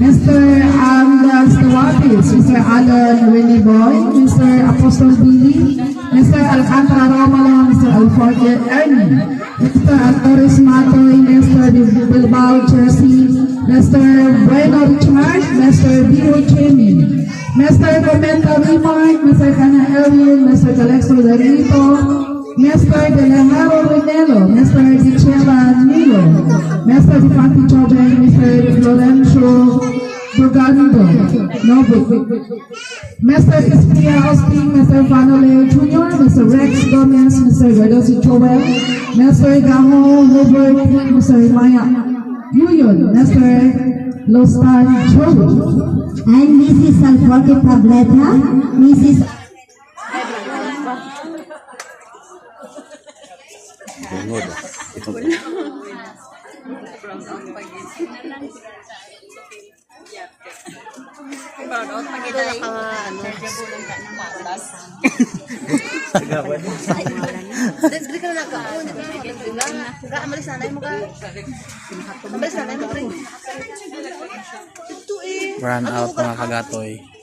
Mr. Amdas Tawatis, Mr. Alan Willie Boy, Mr. Apostle Billy, Mr. Alcantara Romalo, Mr. Alforte Ernie, Mr. Arturis Matoy, Mr. Bilbao Jersey, Mr. Bueno Richard, Mr. Biro Chemin, Mr. Comenta Rimoy, Mr. Cana Elwin, Mr. Calexto Zarito, Mr. Delaharo Rinelo, Mr. Dichela Nilo, Mr. Fati Burgando, Novo, Mr. Espia Austin, Mr. Vanole Jr., Mr. Rex Gomez, Mr. Redosi Joel, Mr. Gamo Robert, Mr. Maya Yuyon, Mr. Lostan Joe. And Mrs. Alforque Pableta, Mrs. Bungod. Ito. Brownout, pagkita ka, ano, bulong ka ng matas. Then, hindi ka na nagkaon. Ka, amalis na mo ka. Amalis na mo, pre. Run out mga kagatoy.